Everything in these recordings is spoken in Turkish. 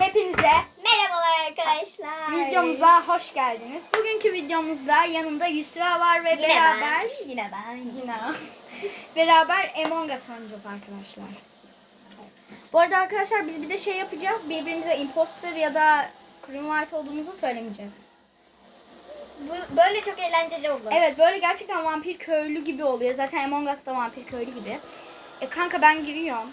Hepinize Merhabalar arkadaşlar. videomuza hoş geldiniz. Bugünkü videomuzda yanımda Yusra var ve yine beraber ben. Yine ben. yine beraber Among Us oynayacağız arkadaşlar. Bu arada arkadaşlar biz bir de şey yapacağız. Birbirimize imposter ya da Green White olduğumuzu söylemeyeceğiz. Bu böyle çok eğlenceli olur. Evet böyle gerçekten vampir köylü gibi oluyor. Zaten Among Us da vampir köylü gibi. E kanka ben giriyorum.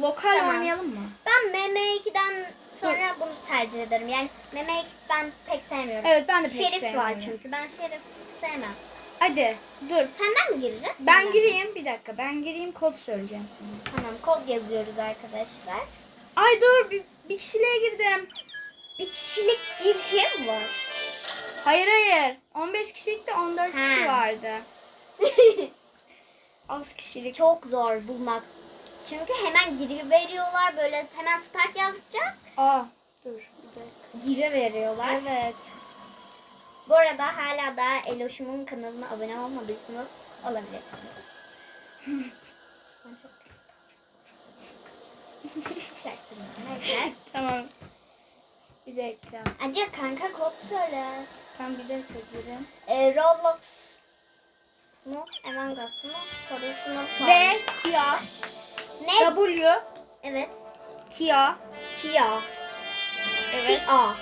Lokal Tamam. oynayalım mı? Ben MM2'den sonra bunu tercih ederim. Yani MM2 ben pek sevmiyorum. Evet ben de pek Şerif sevmiyorum. var çünkü. Ben Şerif sevmem. Hadi dur. Senden mi gireceğiz? Ben Benden. gireyim bir dakika. Ben gireyim kod söyleyeceğim sana. Tamam kod yazıyoruz arkadaşlar. Ay dur bir, bir kişiliğe girdim. Bir kişilik diye bir şey mi var? Hayır hayır. 15 kişilikte 14 kişi Ha. vardı. Az kişilik. Çok zor bulmak. Çünkü hemen giri veriyorlar böyle hemen start yazacağız. Aa dur bir dakika. Giri veriyorlar. Evet. Bu arada hala da Eloşum'un kanalına abone olmadıysanız olabilirsiniz. ben çok Çaktım. Neyse. Tamam. Bir dakika. Hadi kanka kod söyle. Ben bir dakika gireyim. Ee, Roblox mu? Among Us mu? Sorusunu sor. Ve Kia. Ne? W. Evet. Kia. Kia. Evet. Kia.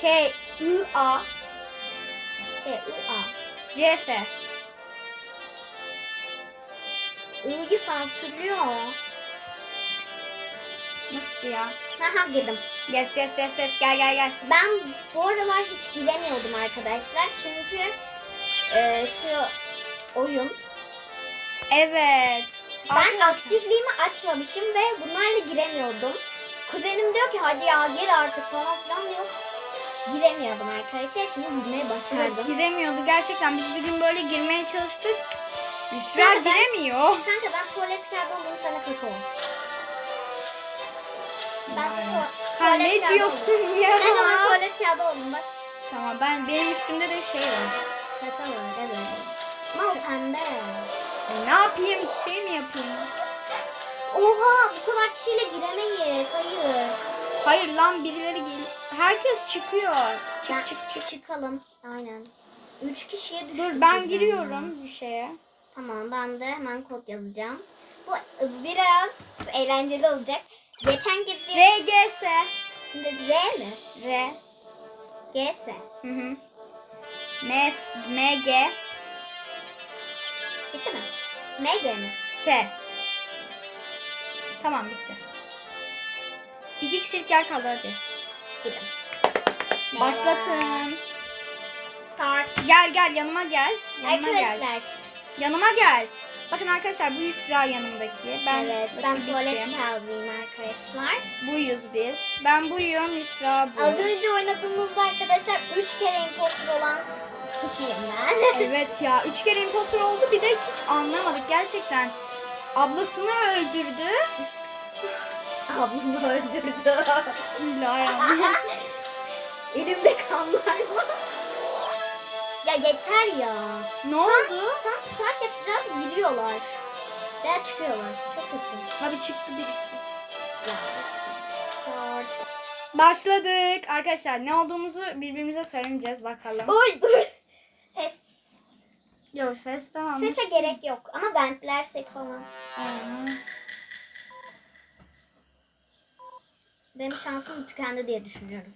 K. I. A. K-I-A. C. F. I'yı sansürlüyor. Nasıl ya? Haha girdim. Yes yes yes yes gel gel gel. Ben bu aralar hiç giremiyordum arkadaşlar. Çünkü e, şu oyun. Evet. Ben Arkadaşlar. aktifliğimi açmamışım ve bunlarla giremiyordum. Kuzenim diyor ki hadi ya gir artık falan filan diyor. Giremiyordum arkadaşlar. Şimdi girmeye Evet, başardım. giremiyordu. Gerçekten biz bir gün böyle girmeye çalıştık. Yusra Kanka ben- giremiyor. Kanka ben tuvalet kağıdı alayım sana kakao. Ben de tu- Ha tuvalet ne kağıdı diyorsun alayım. ya? Kanka ben tuvalet kağıdı alayım bak. Tamam ben benim üstümde de şey var. Şaka var evet. Mal pembe. Ne yapayım? Şey mi yapayım? Oha bu kadar kişiyle giremeyiz. Hayır. Hayır lan birileri gel. Herkes çıkıyor. Çık Ben- çık çık. Çıkalım. Aynen. Üç kişiye düştük. Dur ben giriyorum bir şeye. Tamam ben de hemen kod yazacağım. Bu biraz eğlenceli olacak. Geçen gittiğim... RGS. R mi? R. G S. Hı hı. M MG Bitti mi? M G mi? F. Tamam bitti. İki kişilik yer kaldı hadi. Gidelim. Başlatın. Start. Gel gel yanıma gel. Yanıma gel. Arkadaşlar. Yanıma gel. Bakın arkadaşlar bu Yusra yanımdaki. Ben evet ben tuvalet kağıdıyım arkadaşlar. Buyuz biz. Ben buyum Yusra bu. Az önce oynadığımızda arkadaşlar 3 kere imposter olan kişiyim ben. Evet ya üç kere impostor oldu bir de hiç anlamadık gerçekten. Ablasını öldürdü. Ablamı öldürdü. Bismillahirrahmanirrahim. Elimde kanlar var. Ya yeter ya. ne Tam- oldu? Tam start yapacağız giriyorlar. Veya çıkıyorlar. Çok kötü. Abi çıktı birisi. Ya. Start. Başladık. Arkadaşlar ne olduğumuzu birbirimize söylemeyeceğiz bakalım. Oy dur. Ses. Yok ses tamam. Sese gerek yok. Ama ventlersek falan. Aa. Benim şansım tükendi diye düşünüyorum.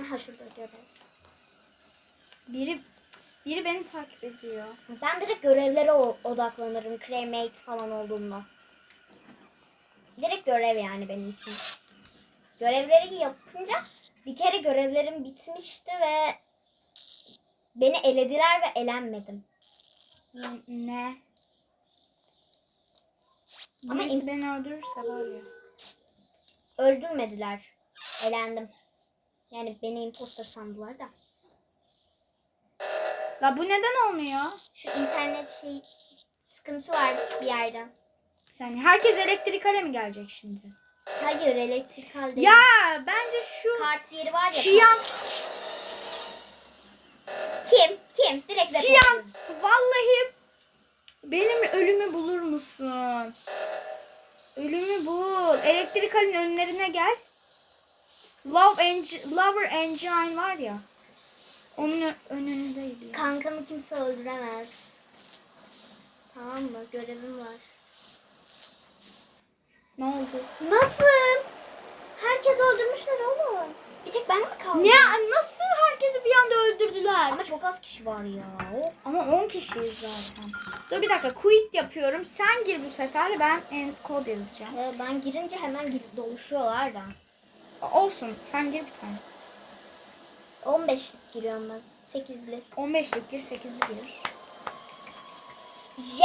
Aha şurada görev. Biri biri beni takip ediyor. Ben direkt görevlere odaklanırım. Cremate falan olduğunda. Direkt görev yani benim için. Görevleri yapınca bir kere görevlerim bitmişti ve beni elediler ve elenmedim. Ne? Ama Birisi beni öldürürse var ya. Öldürmediler. Elendim. Yani beni imposter sandılar da. La bu neden olmuyor? Şu internet şey sıkıntı var bir yerden. Saniye. Herkes elektrikale mi gelecek şimdi? Hayır elektrikal değil. Ya bence şu Kart yeri var ya. Çiyan. kart. Kim? Kim? Direkt Çiyan. report. Vallahi benim ölümü bulur musun? elektrikalin önlerine gel. Love Eng- Lover Engine var ya. Onun önündeydi. ya. Kankamı kimse öldüremez. Tamam mı? Görevim var. Ne oldu? Nasıl? Herkes öldürmüşler oğlum. Bir tek ben mi kaldım? Ne nasıl herkesi bir anda öldürdüler? Ama çok az kişi var ya. Ama 10 kişiyiz zaten. Dur bir dakika quit yapıyorum. Sen gir bu sefer ben end code yazacağım. Ee, ben girince hemen gir doluşuyorlar da. Olsun sen gir bir tanesi. 15 giriyorum ben. 8'li. 15'lik gir 8'lik gir. J,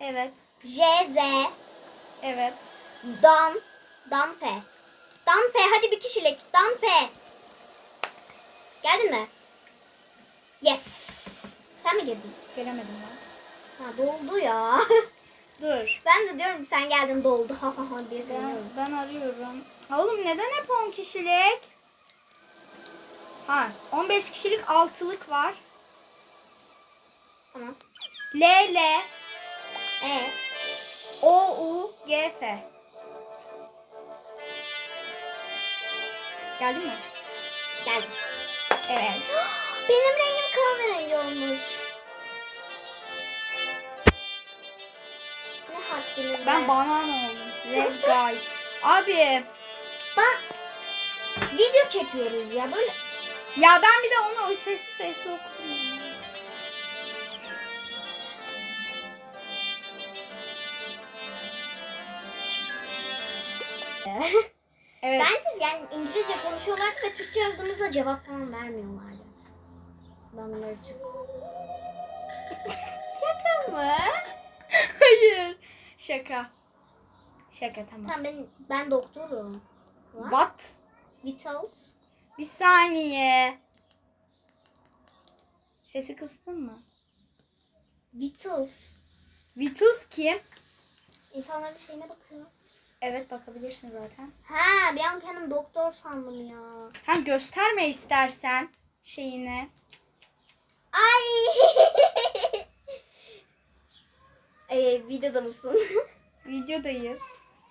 Evet. J, Z, Evet. Dan, Danfe. Danfe hadi bir kişilik. Danfe. Geldin mi? Yes. Sen mi girdin? Gelemedim ben. Ha doldu ya. Dur. ben de diyorum sen geldin doldu ha ha ha diye Ben, ben arıyorum. Ha, Oğlum neden hep 10 kişilik? Ha 15 kişilik altılık var. Tamam. L L E O U G F. Geldin mi? geldim. Evet. Benim rengim kahverengi olmuş. Ne haddiniz Ben var? banan oldum. Red guy. Abi Ba- video çekiyoruz ya böyle. ya ben bir de onu o ses sesli okudum. Evet. Bence yani İngilizce konuşuyorlardı ve Türkçe yazdığımızda cevap falan vermiyorlardı. Ben bunları çok... Şaka mı? Hayır. Şaka. Şaka tamam. Tamam ben, ben doktorum. What? What? Vitals. Bir saniye. Sesi kıstın mı? Beatles. Vitus kim? İnsanların şeyine bakıyor. Evet bakabilirsin zaten. Ha bir an kendim doktor sandım ya. Ha gösterme istersen şeyini. Ay. ee, videoda mısın? Videodayız.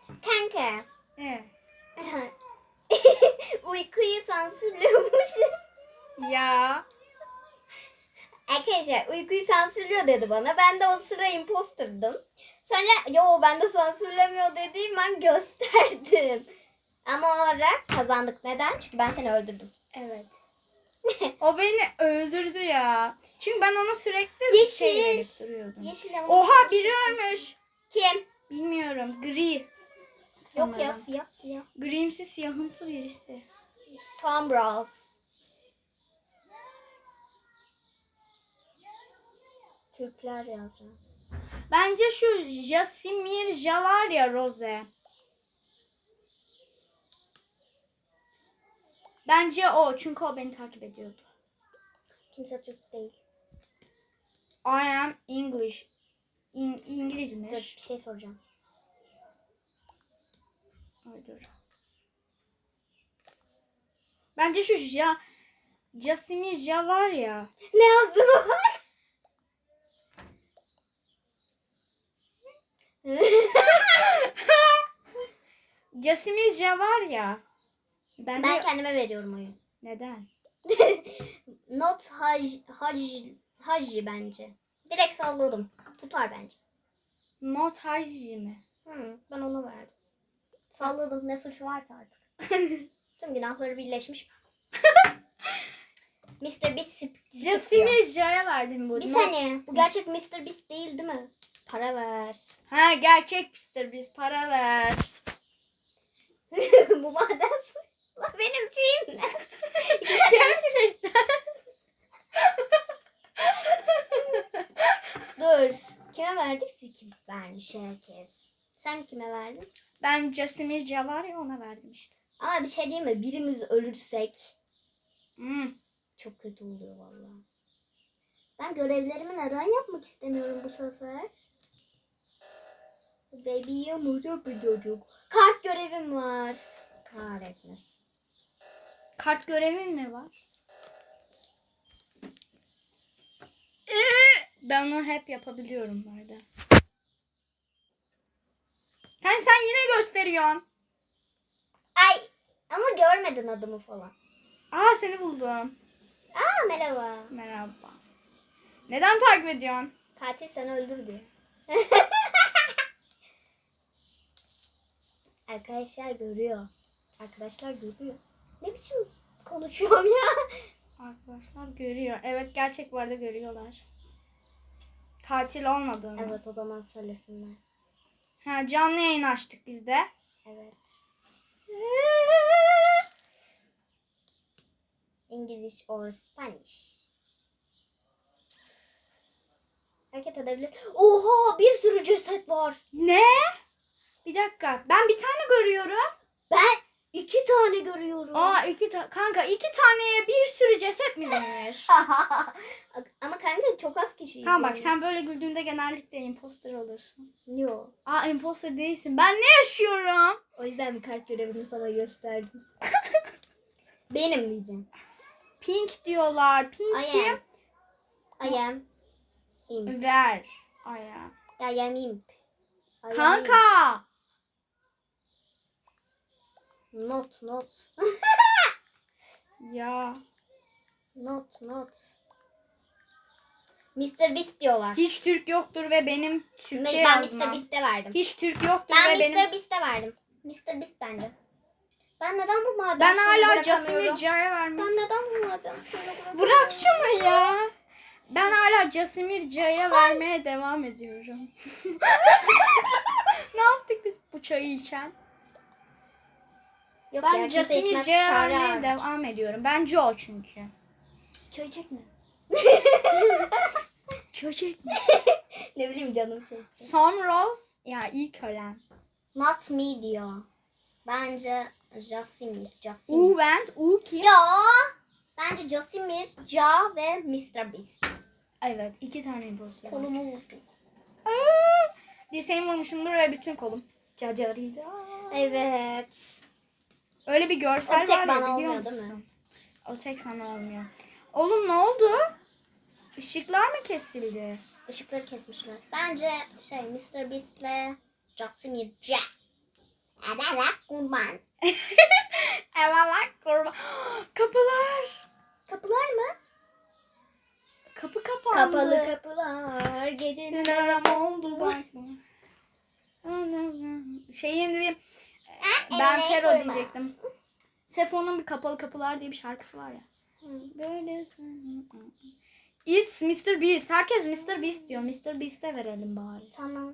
Kanka. Evet. Uykuyu sansürlüyormuş. Ya. Arkadaşlar uykuyu sansürlüyor dedi bana. Ben de o sıra imposterdım. Sonra yo ben de sansürlemiyor dediğim an gösterdim. Ama o ara kazandık. Neden? Çünkü ben seni öldürdüm. Evet. o beni öldürdü ya. Çünkü ben ona sürekli Yeşil. şey verip duruyordum. Yeşil ama- Oha biri ölmüş. Kim? Bilmiyorum. Gri. Yok sanırım. ya siyah siyah. Grimsi siyahımsı birisi. Sombras. Türkler yazacağım. Bence şu Jasimir Ja var ya Rose. Bence o. Çünkü o beni takip ediyordu. Kimse Türk değil. I am English. İn- Dur İngilizmiş. bir şey soracağım. Ay, dur. Bence şu Ja Jasimir Ja var ya. Ne yazdığıma bak. Jasimir Ja var ya. Bence ben kendime veriyorum oyu. neden? Not hac, hac, hacı bence. Direkt salladım. Tutar bence. Not Hajji mi? Hı, ben ona verdim. Salladım ne suç varsa artık. Tüm günahları birleşmiş. Mr. Beast Ja'ya verdim bu. Bir saniye. Bu gerçek Mr. Beast değil değil mi? Para ver. Ha gerçek pistir biz para ver. Bu maden suyu. Benim şeyim ne? Gerçekten. Dur. Kime verdik? Kim vermiş herkes. Sen kime verdin? Ben Jasimir Ja var ya ona verdim işte. Ama bir şey diyeyim mi? Birimiz ölürsek Hmm. çok kötü oluyor vallahi. Ben görevlerimi neden yapmak istemiyorum bu sefer? Baby yamulacak bir çocuk. Kart görevim var. Kahretmesin. Kart görevin mi var? Ben onu hep yapabiliyorum bu arada. Hani sen yine göster veriyorsun? Ay ama görmedin adımı falan. Aa seni buldum. Aa merhaba. Merhaba. Neden takip ediyorsun? Katil seni öldürdü. Arkadaşlar görüyor. Arkadaşlar görüyor. Ne biçim konuşuyorum ya? Arkadaşlar görüyor. Evet gerçek bu arada görüyorlar. Katil olmadığını. Evet o zaman söylesinler. Ha, canlı yayın açtık biz de. Evet. English or Spanish. Hareket edebilir. Oha bir sürü ceset var. Ne? Bir dakika. Ben bir tane görüyorum. Ben iki tane görüyorum. Aa iki ta- kanka iki taneye bir sürü ceset mi denir? Ama kanka çok az kişi. Tamam bak sen böyle güldüğünde genellikle imposter olursun. Yok. Aa imposter değilsin. Ben ne yaşıyorum? O yüzden bir kart görevini sana gösterdim. Benim diyeceğim. Pink diyorlar. I am. I am. Imp. Ver. Aya. I am imp. I am Kanka. Not not. Ya. Not not. Mr. Beast diyorlar. Hiç Türk yoktur ve benim Türkçe ben yazmam. Mr. Beast'e verdim. Hiç Türk yoktur Ben ve Mr. benim... Beast'e verdim. Mr. Beast bence. Ben neden bu maden Ben hala? Casimir Ca'ya vermem. Ben neden bu bırakamıyorum? Bırak şunu ya. Ben hala Casimir Ca'ya vermeye devam ediyorum. ne yaptık biz bu çayı içen? Yok Ben ya, vermeye hariç. devam ediyorum. Ben Joe çünkü. Çay çekme. Çocuk mu? ne bileyim canım çekti. Son Rose ya ilk ölen. Not me diyor. Bence Jasimir. Jasimir. U Vent, U kim? Ya. Bence Jasimir, Ja ve Mr. Beast. Evet iki tane var. Kolumu vurdu. Aa, Dirseğimi vurmuşumdur ve bütün kolum. Cacarica. Evet. Öyle bir görsel O tek var ya biliyor olmuyor, musun? O tek sana olmuyor. Oğlum ne oldu? Işıklar mı kesildi? Işıkları kesmişler. Bence şey Mr. Beast'le Jasimir Ja. Adala kurban. Evalak kurban. Kapılar. Kapılar mı? Kapı kapandı. Kapalı kapılar aram oldu bakma. Şeyin bir ben Fero diyecektim. Sefo'nun bir kapalı kapılar diye bir şarkısı var ya. Böyle It's Mr. Beast. Herkes Mr. Beast diyor. Mr. Beast'e verelim bari. Tamam.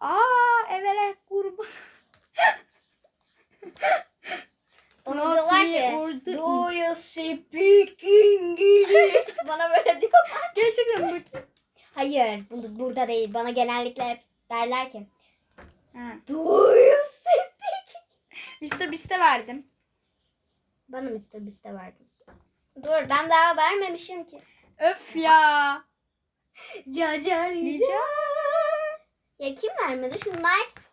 Aa evele kurban. Not diyorlar ki Do you speak English? Bana böyle diyorlar. Gerçekten bakayım. Hayır bu, burada değil. Bana genellikle hep derler ki Ha. Do you speak? Mr. Beast'e verdim. Bana Mr. Beast'e verdin. Dur ben daha vermemişim ki. Öf ya. Caca Rica. Ya kim vermedi? Şu Knight.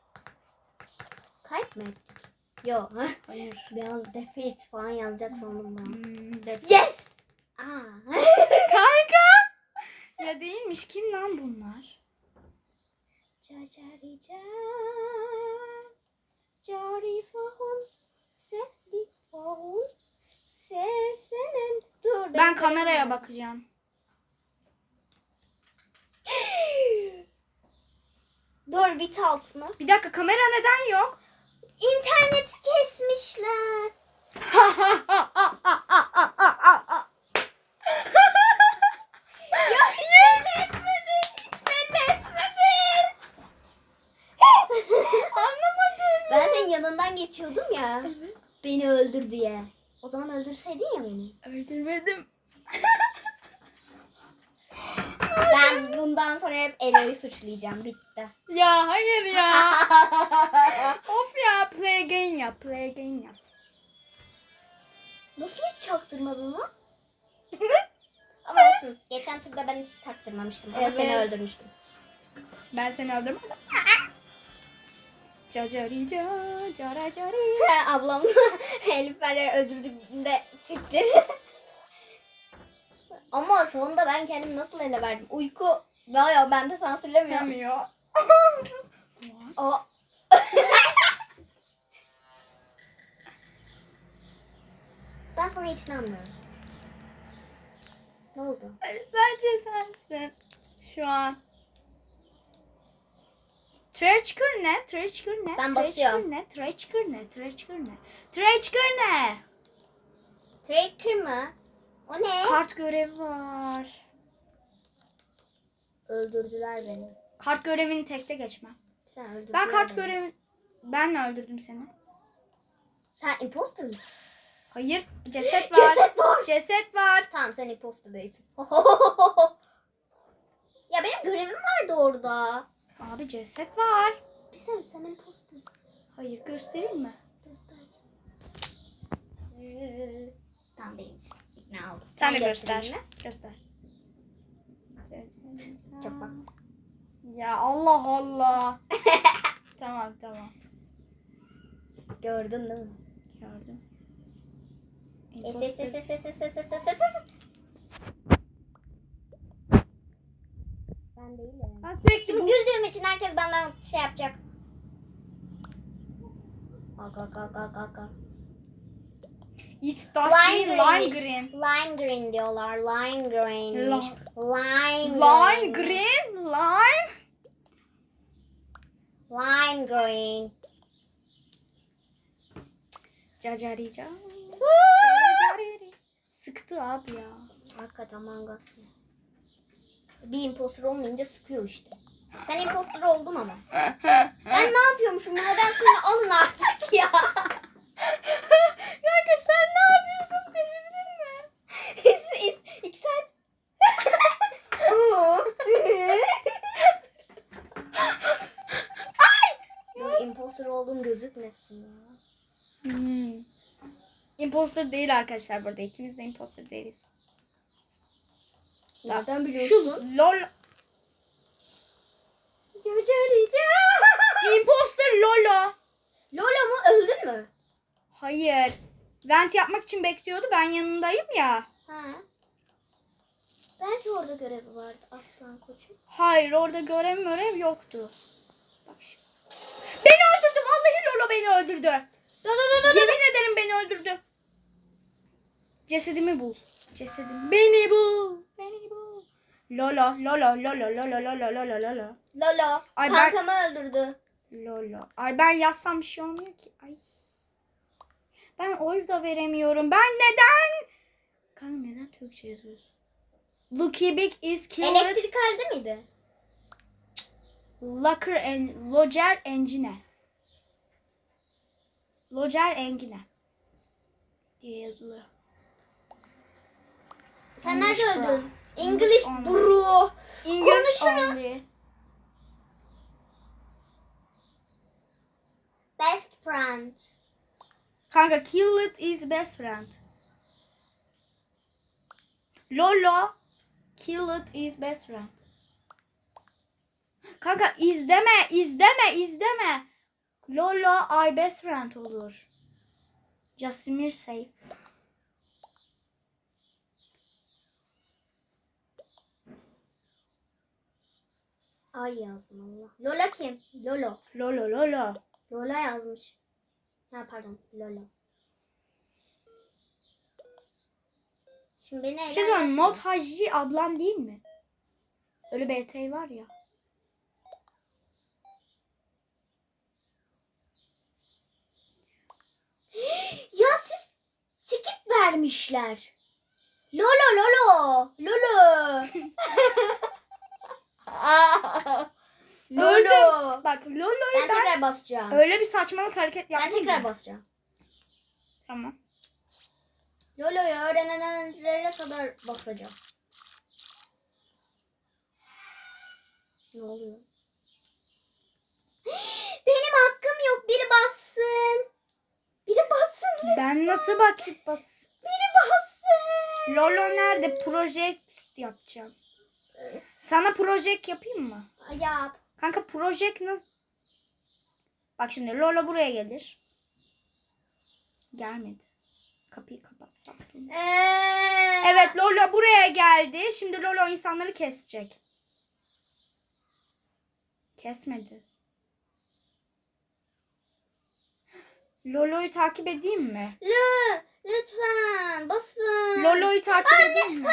Kayıp mı ettik? Yok. Hayır. Bir an defeat falan yazacak sandım ben. Hmm, Yes! Aa. Kanka. Ya değilmiş. Kim lan bunlar? Caca rica. Cari fahun. Sevdi fahun. Sesinin. Dur. Ben kameraya bakacağım. Dur Vitals mı? Bir dakika kamera neden yok? İnterneti kesmişler. Ya hiç etmedin. Hiç belli etmedin. Anlamadım. Ben senin yanından geçiyordum ya. Beni öldür diye. O zaman öldürseydin ya beni. Öldürmedim. Ben bundan sonra hep Elo'yu suçlayacağım. Bitti. Ya hayır ya. of ya play again yap. Play again yap. Nasıl hiç çaktırmadın lan? Ama olsun. Geçen turda ben hiç çaktırmamıştım. Ama seni Evet. öldürmüştüm. Ben seni öldürmedim. Cacari ca, cara cari. Ablamla Elifer'i öldürdüğümde tipleri. Ama sonunda ben kendimi nasıl ele verdim? Uyku bayağı bende sansürlemiyor. Bilmiyor. What? ben sana hiç inanmıyorum. Ne oldu? Bence sensin. Şu an. Treçkır ne? Treçkır ne? Ben basıyorum. ne? Treçkır ne? Treçkır ne? Treçkır ne? Tracker mı? O ne? Kart görevi var. Öldürdüler beni. Kart görevini tekte geçmem. Sen öldürdüler Ben kart beni. görevi... Ben mi öldürdüm seni? Sen imposter mısın? Hayır. Ceset var. Ceset var. Ceset var. Tamam sen imposter değilsin. ya benim görevim vardı orada. Abi ceset var. Bir sen sen impostersın. Hayır göstereyim mi? Göster. Ee, Tamam değilsin. İkna oldum. Sen de göster. mi? Göster. Çok bak. Ya Allah Allah. tamam tamam. Gördün değil mi? Gördüm. Es es es es es es es es es Ben değilim. Ben sürekli Şimdi bu... güldüğüm için herkes benden şey yapacak. Ak ak ak ak ak ak. It's dark Lime green, lime green. Lime green diyorlar. Lime green. Lime. Lime Lime green, lime. Lime green. Cacarica. Sıktı abi ya. Hakikaten mangasın. Bir imposter olmayınca sıkıyor işte. Sen imposter oldun ama. Ben ne yapıyormuşum? Maden suyunu alın artık ya. Kanka sen ne yapıyorsun delirdin mi? İki- İki saat. Oo. Dur, imposter olduğum gözükmesin ya. Hmm. Imposter değil arkadaşlar burada. İkimiz de imposter değiliz. Nereden Şu biliyorsun? lol Cacarica. imposter Lolo. Lola mu? Öldün mü? Hayır. Vent yapmak için bekliyordu. Ben yanındayım ya. Ha. Belki orada görevi vardı aslan koçum. Hayır orada görev görev yoktu. Bak şimdi. Beni öldürdü. Vallahi Lolo beni öldürdü. Da da da da. Yemin ederim beni öldürdü. Cesedimi bul. Cesedim. Beni bul. Beni bul. Lolo, Lolo, Lolo, Lolo, Lolo, Lolo, Lolo. Lolo. Ay ben- öldürdü. Lolo. Ay ben yazsam bir şey olmuyor ki. Ay. Ben oy da veremiyorum. Ben neden? Kanka neden Türkçe yazıyorsun? Lucky Big is killed. Elektrik halde miydi? Locker en Loger Engine. Loger Engine. diye yazılıyor. Sen English nerede bro. English only. bro. English Konuşuyor. only. Best friend. Kanka kill it is best friend. Lolo kill it is best friend. Kanka izleme, izleme, izleme. Lolo I best friend olur. Jasimir safe. Ay yazdım Allah. Lola kim? Lolo. Lolo, Lolo. Lola yazmış. Ha pardon. Lolo. Şimdi beni Bir şey söyleyeyim. Not Hacı ablan değil mi? Öyle eteği var ya. Ya siz skip vermişler. Lolo Lolo. Lolo. Lolo. Bak Lolo'yu Ben ben, tekrar basacağım. öyle bir saçmalık hareket Ben yaptım. tekrar ki. basacağım. Tamam. Lolo'yu öğrenenlere kadar basacağım. Ne oluyor? Benim hakkım yok. Biri bassın. Biri bassın lütfen. Ben nasıl bakıp bas? Biri bassın. Lolo nerede? Project yapacağım. Sana project yapayım mı? Yap. Kanka project nasıl? Bak şimdi Lolo buraya gelir. Gelmedi. Kapıyı kapatsaksın. Ee, Evet Lolo buraya geldi. Şimdi Lolo insanları kesecek. Kesmedi. Lolo'yu takip edeyim mi? Lo, Lütfen basın. Lolo'yu takip edin mi?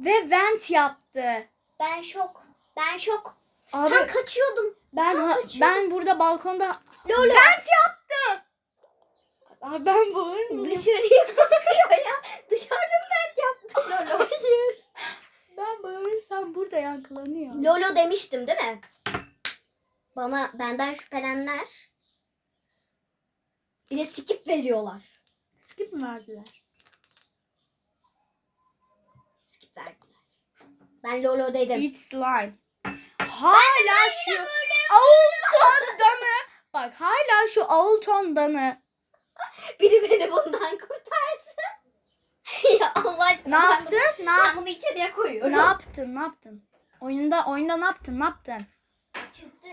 Ve vent yaptı. Ben şok. Ben şok. Abi Tam kaçıyordum. ben tam ha- kaçıyordum. ben burada balkonda Lolo. vent yaptı. Abi ben bağır mıyım? Dışarıya bakıyor ya. Dışarıda ben yaptım Lolo. Hayır. Ben bağırırsam burada yankılanıyor. Lolo demiştim değil mi? Bana benden şüphelenenler. Bir de skip veriyorlar. Skip mi verdiler? Skip verdiler. Ben Lolo dedim. Eat slime. Hala şu Alton danı. Bak hala şu Alton danı. Biri beni bundan kurtarsın. ya Allah aşkına. Ne ben yaptın? Ne bunu- yaptın? Ben bunu içeriye koyuyorum. Ne yaptın? Ne yaptın? Oyunda oyunda ne yaptın? Ne yaptın? Çıktı.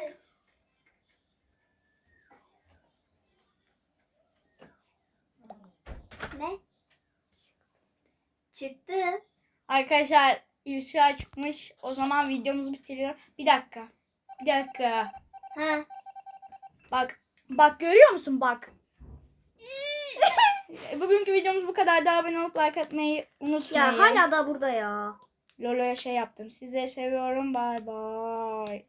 Ne? Çıktı. Arkadaşlar Yusra çıkmış. O zaman videomuzu bitiriyor. Bir dakika. Bir dakika. Ha. Bak. Bak görüyor musun? Bak. Bugünkü videomuz bu kadar. Daha abone olup like atmayı unutmayın. Ya hala da burada ya. Lolo'ya şey yaptım. Sizleri seviyorum. Bay bay.